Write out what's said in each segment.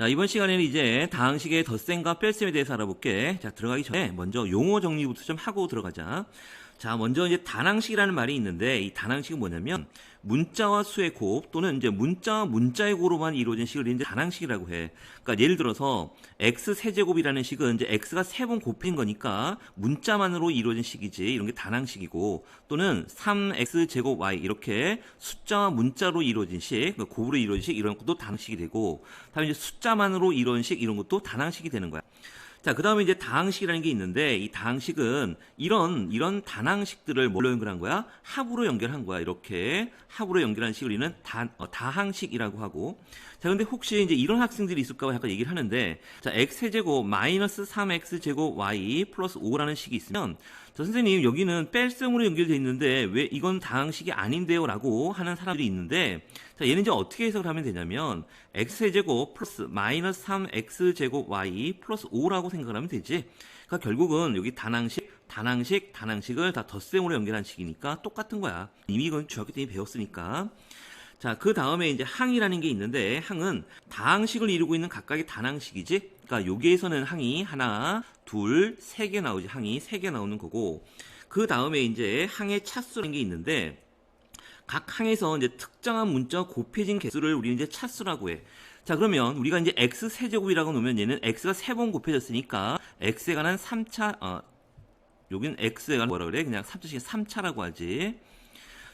자, 이번 시간에는 이제 다항식의 덧셈과 뺄셈에 대해서 알아볼게. 자, 들어가기 전에 먼저 용어 정리부터 좀 하고 들어가자. 자, 먼저 이제 단항식이라는 말이 있는데 이 단항식은 뭐냐면 문자와 수의 곱 또는 이제 문자와 문자의 고로만 이루어진 식을 이제 단항식이라고 해. 그러니까 예를 들어서 x 세제곱이라는 식은 이제 x가 세 번 곱힌 거니까 문자만으로 이루어진 식이지. 이런 게 단항식이고 또는 3x 제곱 y 이렇게 숫자와 문자로 이루어진 식, 그러니까 곱으로 이루어진 식 이런 것도 단항식이 되고 다음에 이제 숫자만으로 이루어진 식 이런 것도 단항식이 되는 거야. 자, 그 다음에 이제 다항식이라는 게 있는데, 이 다항식은 이런, 이런 단항식들을 뭘로 연결한 거야? 합으로 연결한 거야. 이렇게 합으로 연결한 식을 우리는 다, 어, 다항식이라고 하고. 자, 근데 혹시 이제 이런 학생들이 있을까봐 잠깐 얘기를 하는데, 자, x제곱 마이너스 3x제곱 y 플러스 5라는 식이 있으면, 저 선생님, 여기는 뺄셈으로 연결되어 있는데, 왜 이건 다항식이 아닌데요? 라고 하는 사람들이 있는데, 자, 얘는 이제 어떻게 해석을 하면 되냐면, x제곱 플러스 마이너스 3x제곱 y 플러스 5라고 생각을 하면 되지. 그러니까 결국은 여기 단항식, 단항식, 단항식을 다 덧셈으로 연결한 식이니까 똑같은 거야. 이미 이건 중학교 때 배웠으니까. 자, 그 다음에 이제 항이라는 게 있는데, 항은 다항식을 이루고 있는 각각의 단항식이지. 그러니까 여기에서는 항이 하나, 둘, 세 개 나오지. 항이 세 개 나오는 거고. 그 다음에 이제 항의 차수라는 게 있는데, 각 항에서 이제 특정한 문자 곱해진 개수를 우리는 이제 차수라고 해. 자, 그러면 우리가 이제 x 세제곱이라고 놓으면 얘는 x가 세 번 곱해졌으니까 x에 관한 3차, 어, 여긴 x에 관한 뭐라 그래? 그냥 3차씩 3차라고 하지.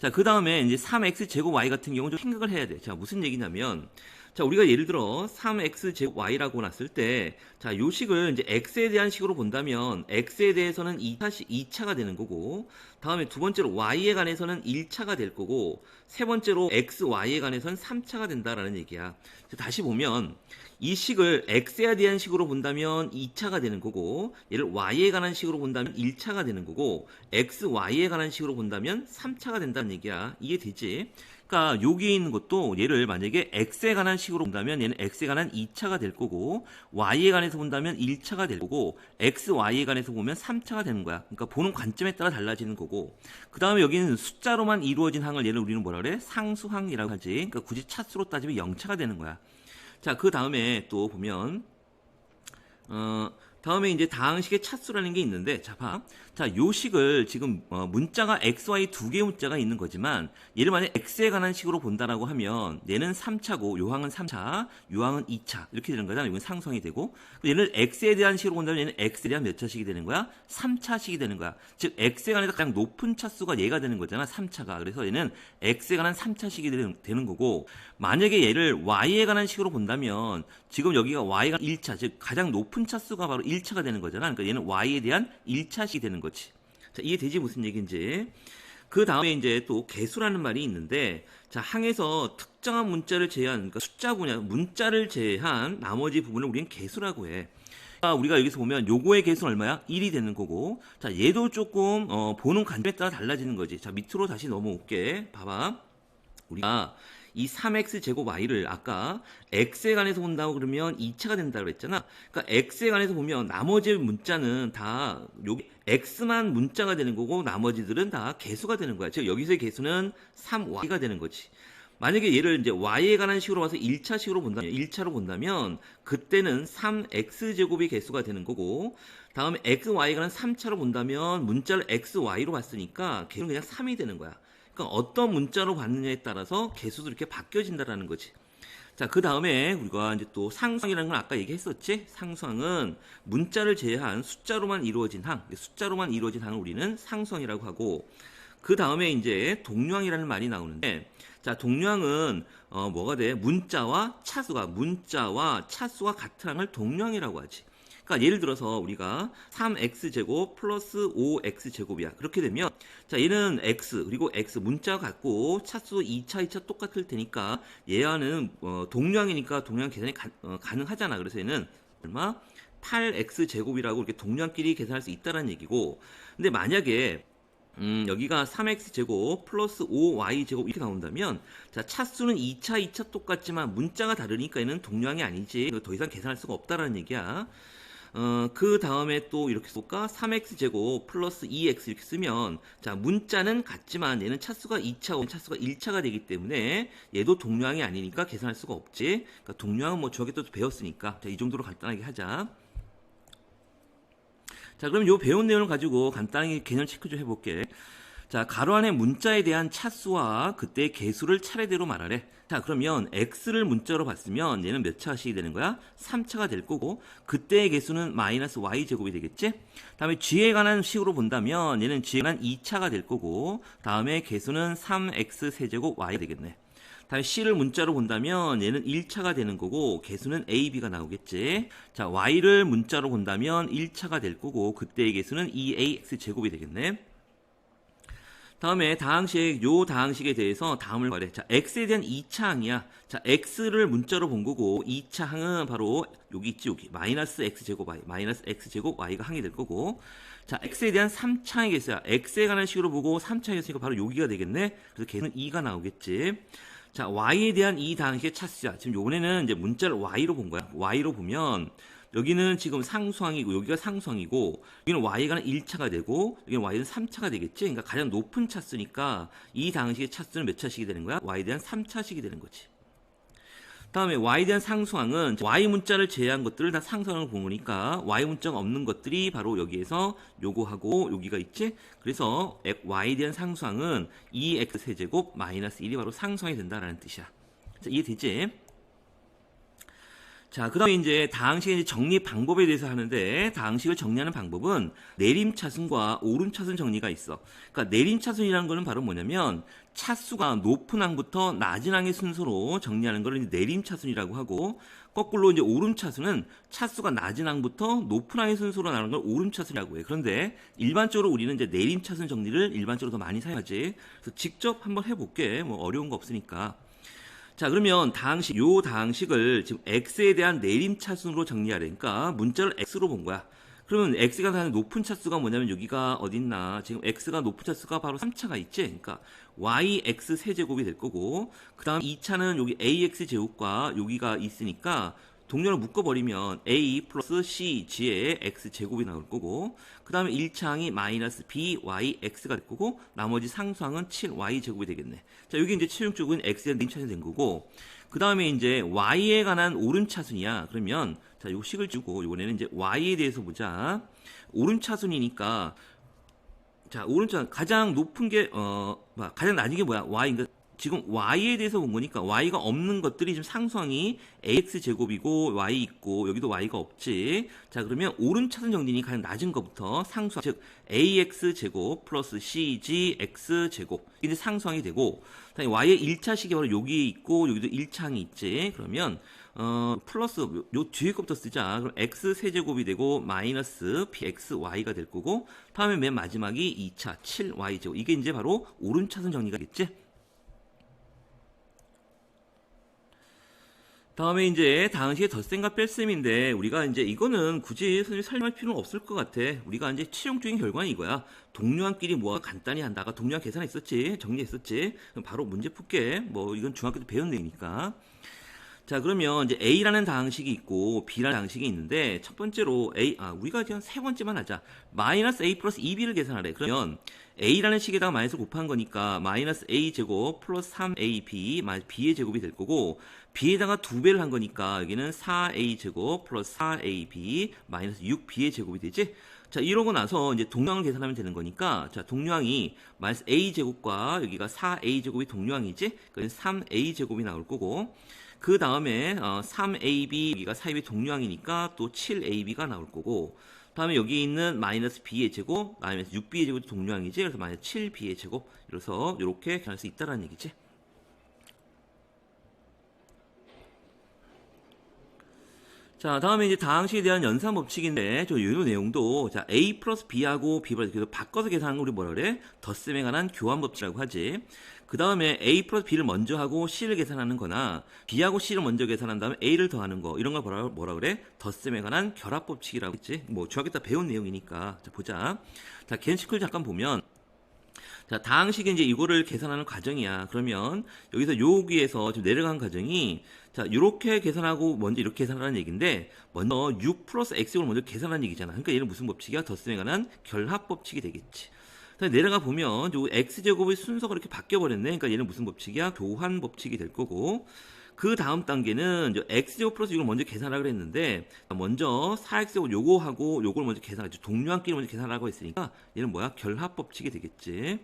자, 그 다음에 이제 3x 제곱 y 같은 경우는 좀 생각을 해야 돼. 자, 무슨 얘기냐면, 자, 우리가 예를 들어 3x 제곱 y라고 놨을 때, 자, 요 식을 이제 x에 대한 식으로 본다면, x에 대해서는 2차, 2차가 되는 거고, 다음에 두 번째로 y에 관해서는 1차가 될 거고, 세 번째로 x, y에 관해서는 3차가 된다라는 얘기야. 자, 다시 보면, 이 식을 x에 대한 식으로 본다면 2차가 되는 거고, 얘를 y에 관한 식으로 본다면 1차가 되는 거고, x, y에 관한 식으로 본다면 3차가 된다는 얘기야. 이해되지? 그러니까 여기에 있는 것도 얘를 만약에 x에 관한 식으로 본다면 얘는 x에 관한 2차가 될 거고 y에 관해서 본다면 1차가 될 거고 x, y에 관해서 보면 3차가 되는 거야. 그러니까 보는 관점에 따라 달라지는 거고 그 다음에 여기는 숫자로만 이루어진 항을 얘를 우리는 뭐라 그래? 상수항이라고 하지. 그러니까 굳이 차수로 따지면 0차가 되는 거야. 자, 그 다음에 또 보면 어, 다음에 이제 다항식의 차수라는 게 있는데, 자, 봐. 자, 요 식을 지금, 어, 문자가 x, y 두 개의 문자가 있는 거지만, 얘를 만약 x에 관한 식으로 본다라고 하면, 얘는 3차고, 요 항은 3차, 요 항은 2차. 이렇게 되는 거잖아. 이건 상성이 되고. 얘를 x에 대한 식으로 본다면 얘는 x에 대한 몇 차식이 되는 거야? 3차식이 되는 거야. 즉, x에 관해서 가장 높은 차수가 얘가 되는 거잖아. 3차가. 그래서 얘는 x에 관한 3차식이 되는, 되는 거고, 만약에 얘를 y에 관한 식으로 본다면, 지금 여기가 y가 1차, 즉, 가장 높은 차수가 바로 1차가 되는 거잖아. 그러니까 얘는 y에 대한 1차식이 되는 거 지. 자, 이해되지 무슨 얘기인지. 그 다음에 이제 또 개수라는 말이 있는데, 자, 항에서 특정한 문자를 제외한, 그러니까 숫자 분야, 문자를 제외한 나머지 부분을 우리는 개수라고 해. 아, 우리가 여기서 보면 요거의 개수는 얼마야? 1이 되는 거고, 자, 얘도 조금, 어, 보는 관점에 따라 달라지는 거지. 자, 밑으로 다시 넘어올게. 봐봐. 우리가 이 3x 제곱 y를 아까 x에 관해서 본다고 그러면 2차가 된다고 그랬잖아. 그러니까 x에 관해서 보면 나머지 문자는 다 여기 x만 문자가 되는 거고 나머지들은 다 개수가 되는 거야. 즉 여기서의 개수는 3y가 되는 거지. 만약에 얘를 이제 y에 관한 식으로 봐서 1차식으로 본다면 1차로 본다면 그때는 3x 제곱이 개수가 되는 거고 다음에 x, y에 관한 3차로 본다면 문자를 x, y로 봤으니까 개수는 그냥 3이 되는 거야. 그러니까 어떤 문자로 받느냐에 따라서 개수도 이렇게 바뀌어진다라는 거지. 자, 그 다음에 우리가 이제 또 상수항이라는 건 아까 얘기했었지? 상수항은 문자를 제외한 숫자로만 이루어진 항, 숫자로만 이루어진 항을 우리는 상수항이라고 하고, 그 다음에 이제 동류항이라는 말이 나오는데, 자, 동류항은 어, 뭐가 돼? 문자와 차수가, 문자와 차수가 같은 항을 동류항이라고 하지. 그러니까 예를 들어서 우리가 3x제곱 플러스 5x제곱이야. 그렇게 되면 자 얘는 x 그리고 x 문자가 같고 차수 2차 2차 똑같을 테니까 얘와는 어, 동량이니까 동량 계산이 가, 어, 가능하잖아. 그래서 얘는 얼마? 8x제곱이라고 이렇게 동량끼리 계산할 수 있다는 얘기고 근데 만약에 음, 여기가 3x 제곱 플러스 5y 제곱 이렇게 나온다면 자 차수는 2차 2차 똑같지만 문자가 다르니까 얘는 동량이 아니지 더 이상 계산할 수가 없다라는 얘기야. 어, 그 다음에 또 이렇게 쏠까? 3x제곱 플러스 2x 이렇게 쓰면, 자, 문자는 같지만 얘는 차수가 2차, 차수가 1차가 되기 때문에 얘도 동류항이 아니니까 계산할 수가 없지. 그러니까 동류항은 뭐 저게 또 배웠으니까. 자, 이 정도로 간단하게 하자. 자, 그럼 요 배운 내용을 가지고 간단하게 개념 체크 좀 해볼게. 자, 가로 안에 문자에 대한 차수와 그때의 개수를 차례대로 말하래. 자, 그러면 x를 문자로 봤으면 얘는 몇 차식이 되는 거야? 3차가 될 거고 그때의 개수는 마이너스 y 제곱이 되겠지? 다음에 g에 관한 식으로 본다면 얘는 g에 관한 2차가 될 거고 다음에 개수는 3x 세제곱 y가 되겠네. 다음에 C를 문자로 본다면 얘는 1차가 되는 거고 개수는 A, B가 나오겠지. 자, Y를 문자로 본다면 1차가 될 거고 그때의 개수는 2AX 제곱이 되겠네. 다음에 다항식, 요 다항식에 대해서 다음을 말해. 자, x에 대한 2차 항이야. 자, x를 문자로 본 거고 2차 항은 바로 여기 있지, 여기. 마이너스 x제곱 y, 마이너스 x제곱 y가 항이 될 거고. 자, x에 대한 3차 항이겠어요. x에 관한 식으로 보고 3차 항이었으니까 바로 여기가 되겠네. 그래서 걔는 2가 나오겠지. 자, y에 대한 이 다항식의 차수야. 지금 요번에는 이제 문자를 y로 본 거야. y로 보면 여기는 지금 상수항이고 여기가 상수항이고 여기는 y가 1차가 되고 여기는 y는 3차가 되겠지. 그러니까 가장 높은 차수니까 이 다항식의 차수는 몇 차식이 되는 거야? y에 대한 3차식이 되는 거지. 다음에 y에 대한 상수항은 y 문자를 제외한 것들을 다 상수항으로 본 거니까 y 문자가 없는 것들이 바로 여기에서 요거하고 여기가 있지. 그래서 y에 대한 상수항은 2x 세제곱 마이너스 1이 바로 상수항이 된다라는 뜻이야. 자, 이해되지? 자, 그 다음에 이제 다항식의 정리 방법에 대해서 하는데, 다항식을 정리하는 방법은 내림차순과 오름차순 정리가 있어. 그러니까 내림차순이라는 거는 바로 뭐냐면, 차수가 높은 항부터 낮은 항의 순서로 정리하는 거를 내림차순이라고 하고, 거꾸로 이제 오름차순은 차수가 낮은 항부터 높은 항의 순서로 나누는 걸 오름차순이라고 해. 그런데 일반적으로 우리는 이제 내림차순 정리를 일반적으로 더 많이 사용하지. 그래서 직접 한번 해볼게. 뭐 어려운 거 없으니까. 자 그러면 다항식 요 다항식을 지금 x에 대한 내림차순으로 정리하려니까 문자를 x로 본 거야. 그러면 x가 가는 높은 차수가 뭐냐면 여기가 어딨나 지금 x가 높은 차수가 바로 3차가 있지. 그러니까 yx 세제곱이 될 거고 그 다음 2차는 여기 ax 제곱과 여기가 있으니까 동료를 묶어버리면 a 플러스 c g의 x 제곱이 나올 거고 그 다음에 1차항이 마이너스 b y x가 될 거고 나머지 상수항은 7 y 제곱이 되겠네. 자 여기 이제 최종 쪽은 x에 대한 차순이 된 거고 그 다음에 이제 y에 관한 오름차순이야. 그러면 자 요 식을 주고 이번에는 이제 y에 대해서 보자. 오름차순이니까 자 오른쪽 가장 높은 게 어 가장 낮은 게 뭐야? Y 그러니까 지금 y에 대해서 본 거니까 y가 없는 것들이 지금 상수항이 ax 제곱이고 y 있고 여기도 y가 없지. 자 그러면 오른차순 정리니 가장 낮은 것부터 상수항 즉 ax 제곱 플러스 cg x 제곱 이제 상수항이 되고 y의 1차식이 바로 여기 있고 여기도 1차항이 있지. 그러면 어 플러스 요, 요 뒤에 것부터 쓰자. 그럼 x 세제곱이 되고 마이너스 pxy가 될 거고 다음에 맨 마지막이 2차 7y 제곱 이게 이제 바로 오른차순 정리가겠지. 다음에 이제 다항식의 덧셈과 뺄셈인데 우리가 이제 이거는 굳이 설명할 필요는 없을 것 같아. 우리가 이제 최종적인 결과는 이거야. 동료한끼리 모아 간단히 한다가 동료한 계산했었지. 정리했었지. 그럼 바로 문제 풀게. 뭐 이건 중학교 때 배운 내용이니까. 자 그러면 이제 A라는 다항식이 있고 B라는 다항식이 있는데 첫 번째로 A 아 우리가 그냥 세 번째만 하자 마이너스 A 플러스 2B를 계산하래 그러면 A라는 식에다가 마이너스 곱한 거니까 마이너스 A 제곱 플러스 3AB 마이너스 B의 제곱이 될 거고 B에다가 두 배를 한 거니까 여기는 4A 제곱 플러스 4AB 마이너스 6B의 제곱이 되지? 자 이러고 나서 이제 동량을 계산하면 되는 거니까 자 동량이 마이너스 A 제곱과 여기가 4A 제곱이 동량이지? 그래서 3A 제곱이 나올 거고 그 다음에 어, 3AB 여기가 사입이 동량이니까 또 7AB가 나올 거고 다음에 여기 있는 마이너스 B의 제곱 마이너스 6B의 제곱도 동량이지? 그래서 마이너스 7B의 제곱 이래서 이렇게 계산할 수 있다라는 얘기지 자, 다음에 이제 다항식에 대한 연산 법칙인데, 저 요 내용도, 자, A 플러스 B하고 B를 바꿔서 계산하는 거 우리 뭐라 그래? 덧셈에 관한 교환 법칙이라고 하지. 그 다음에 A 플러스 B를 먼저 하고 C를 계산하는 거나, B하고 C를 먼저 계산한 다음에 A를 더하는 거, 이런 걸 뭐라, 뭐라 그래? 덧셈에 관한 결합 법칙이라고 했지. 뭐, 중학교 때 배운 내용이니까. 자, 보자. 자, 겐시클 잠깐 보면, 자, 다항식이 이제 이거를 계산하는 과정이야. 그러면 여기서 여기에서 좀 내려간 과정이 자, 이렇게 계산하고 먼저 이렇게 계산하는 얘기인데 먼저 6 플러스 x를 먼저 계산하는 얘기잖아. 그러니까 얘는 무슨 법칙이야? 덧셈에 관한 결합 법칙이 되겠지. 자, 내려가 보면 요 x제곱의 순서가 이렇게 바뀌어 버렸네. 그러니까 얘는 무슨 법칙이야? 교환 법칙이 될 거고 그 다음 단계는 이제 x제곱 플러스 6을 먼저 계산하기로 했는데 먼저 4x제곱 요거하고 요걸 먼저 계산하죠. 동류한끼리 먼저 계산하고 했으니까 얘는 뭐야? 결합 법칙이 되겠지.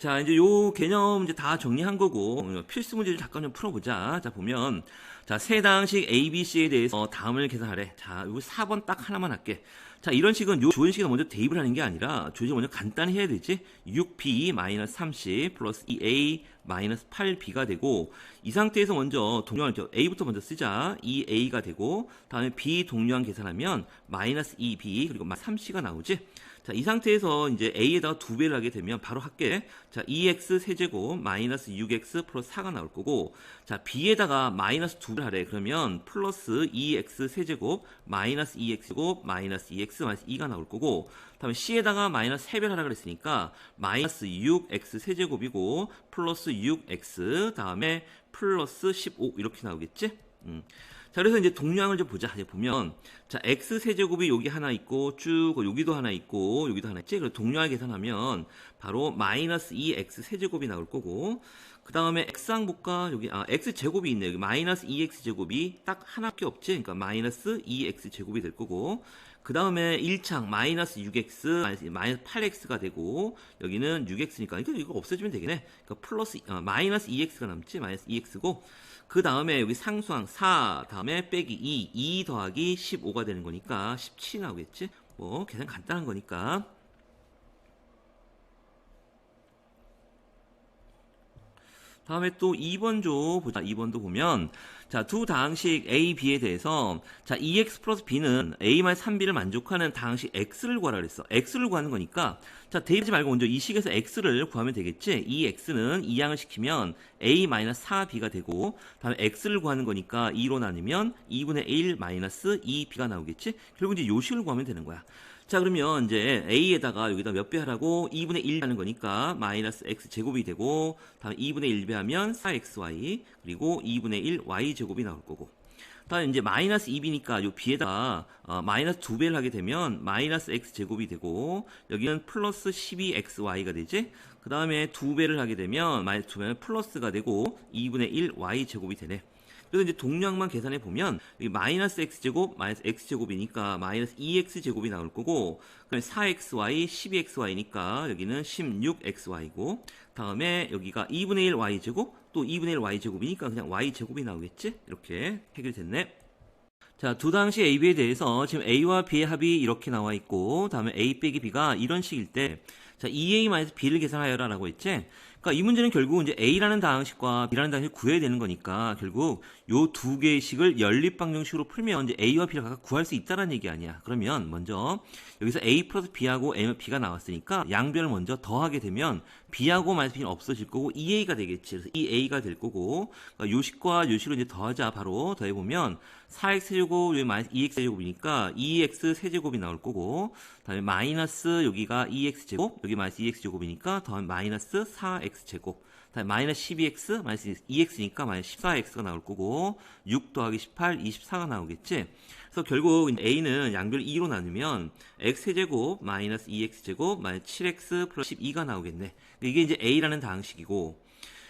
자, 이제 요 개념 이제 다 정리한 거고 필수 문제 를 잠깐 좀 풀어보자. 자, 보면 자, 세 당식 A, B, C에 대해서 다음을 계산하래. 자, 요거 4번 딱 하나만 할게. 자, 이런 식은 요 조현식에 먼저 대입을 하는 게 아니라 조현식 먼저 간단히 해야 되지. 6B 마이너스 30 플러스 2A 마이너스 8B가 되고 이 상태에서 먼저 동료한 A부터 먼저 쓰자. 2A가 되고 다음에 B 동료한 계산하면 마이너스 2B 그리고 3C가 나오지. 자, 이 상태에서 이제 a에다가 두 배를 하게 되면 바로 할게. 자, 2x 세제곱 마이너스 6x 플러스 4가 나올 거고, 자, b에다가 마이너스 두 배를 하래. 그러면 플러스 2x 세제곱 마이너스 2x곱 마이너스 2x 마이너스 2가 나올 거고, 다음에 c에다가 마이너스 3배를 하라 그랬으니까 마이너스 6x 세제곱이고 플러스 6x 다음에 플러스 15 이렇게 나오겠지? 음. 자, 그래서 이제 동량을 좀 보자. 이제 보면, 자, x 세제곱이 여기 하나 있고, 쭉 여기도 하나 있고, 여기도 하나 있지? 그래서 동량을 계산하면 바로 마이너스 2x 세제곱이 나올 거고, 그 다음에 x항볼까 여기, 아, x 제곱이 있네. 여기 마이너스 2x 제곱이 딱 하나밖에 없지? 그러니까 마이너스 2x 제곱이 될 거고, 그 다음에 1창 마이너스 6x 마이너스 8x가 되고 여기는 6x니까 그러니까 이거 없애주면 되겠네. 그러니까 플러스 어, 마이너스 2x가 남지 마이너스 2x고 그 다음에 여기 상수항 4 다음에 빼기 2 2 더하기 15가 되는 거니까 17 나오겠지. 뭐 계산 간단한 거니까. 다음에 또 2번 조 보자. 2번도 보면 자, 두 다항식 A, B에 대해서 자, 2x 플러스 B는 A-3B를 만족하는 다항식 X를 구하라 그랬어. X를 구하는 거니까 자, 대입하지 말고 먼저 이 식에서 X를 구하면 되겠지. 이 X는 이항을 시키면 A-4B가 되고 다음에 X를 구하는 거니까 2로 나누면 2분의 1 마이너스 2B가 나오겠지. 결국 이제 요 식을 구하면 되는 거야. 자 그러면 이제 a에다가 여기다 몇 배 하라고? 2분의 1 하는 거니까 마이너스 x 제곱이 되고 다음에 2분의 1배 하면 4xy 그리고 2분의 1 y 제곱이 나올 거고. 다음 이제 마이너스 2b니까 요 b에다가 어, 마이너스 2배를 하게 되면 마이너스 x 제곱이 되고 여기는 플러스 12xy가 되지? 그 다음에 2배를 하게 되면 마이너스 2배는 플러스가 되고 2분의 1 y 제곱이 되네 그래서 이제 동량만 계산해 보면 마이너스 x 제곱 마이너스 x 제곱이니까 마이너스 2x 제곱이 나올 거고 그다음에 4xy 12xy니까 여기는 16xy고 다음에 여기가 2분의 1 y 제곱 또 2분의 1 y 제곱이니까 그냥 y 제곱이 나오겠지 이렇게 해결됐네. 자, 두 당시 AB에 대해서 지금 A와 B의 합이 이렇게 나와 있고, 다음에 A 빼기 B가 이런 식일 때, 자, 2A-B를 계산하여라 라고 했지? 그러니까 이 문제는 결국 이제 A라는 다항식과 B라는 다항식을 구해야 되는 거니까 결국 요 두 개의 식을 연립 방정식으로 풀면 이제 A와 B를 각각 구할 수 있다는 얘기 아니야. 그러면 먼저 여기서 A 플러스 B하고 A와 B가 나왔으니까 양변을 먼저 더하게 되면 B하고 마이너스 B는 없어질 거고 2A가 되겠지. 그래서 2A가 될 거고. 그러니까 요 식과 요 식을 이제 더하자 바로. 더해보면 4x 세제곱 여기 마이너스 2x 세제곱이니까 2x 세제곱이 나올 거고. 다음에 마이너스 여기가 2x 제곱 여기 마이너스 2x 제곱이니까 더하면 마이너스 4x 제곱. 다음에 마이너스 12x 마이너스 2x니까 마이너스 14x가 나올 거고. 6 더하기 18 24가 나오겠지 그래서 결국 a는 양변 2로 나누면 x 세제곱 마이너스 2x 제곱 마이너스 7x 플러스 12가 나오겠네. 이게 이제 a라는 다항식이고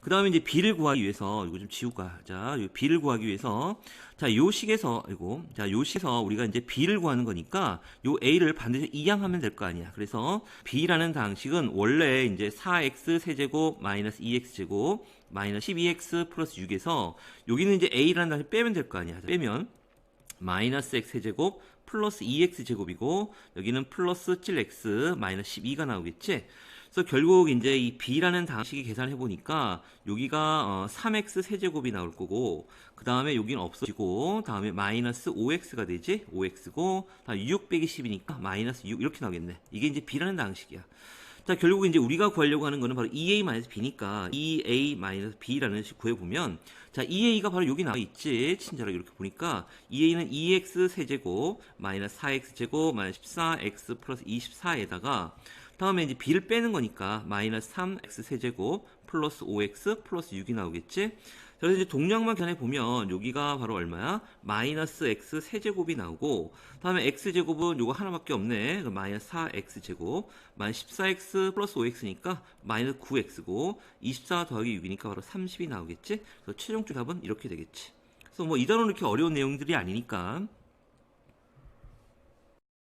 그 다음에 이제 b를 구하기 위해서 이거 좀 지우가 자. b를 구하기 위해서 자 요 식에서 이거 자요 식에서 우리가 이제 b를 구하는 거니까 요 a를 반드시 이항하면 될 거 아니야. 그래서 b라는 방식은 원래 이제 4x 세제곱 마이너스 2x 제곱 마이너스 12x 플러스 6에서 여기는 이제 a라는 단위 빼면 될 거 아니야. 빼면 마이너스 x 세제곱 플러스 2x 제곱이고 여기는 플러스 7x 마이너스 12가 나오겠지? 그래서 결국 이제 이 b라는 방식이 계산해 보니까 여기가 어 3x 세제곱이 나올 거고 그 다음에 여기는 없어지고 다음에 마이너스 5x가 되지? 5x고 다음 6 빼기 10이니까 마이너스 6 이렇게 나오겠네. 이게 이제 b라는 방식이야 자, 결국 이제 우리가 구하려고 하는 거는 바로 2a-b니까 2a-b라는 식 구해보면 자, 2a가 바로 여기 나와 있지. 친절하게 이렇게 보니까 2a는 2x 세제곱 마이너스 4x 제곱 마이너스 14x 플러스 24에다가 다음에 이제 b를 빼는 거니까 마이너스 3x 세제곱 플러스 5x 플러스 6이 나오겠지. 그래서 이제 동량만 견해 보면 여기가 바로 얼마야? 마이너스 x 세제곱이 나오고 다음에 x 제곱은 요거 하나밖에 없네. 마이너스 4x 제곱 마이너스 14x 플러스 5x니까 마이너스 9x고 24 더하기 6이니까 바로 30이 나오겠지. 그래서 최종적 답은 이렇게 되겠지. 그래서 뭐 이 단어는 이렇게 어려운 내용들이 아니니까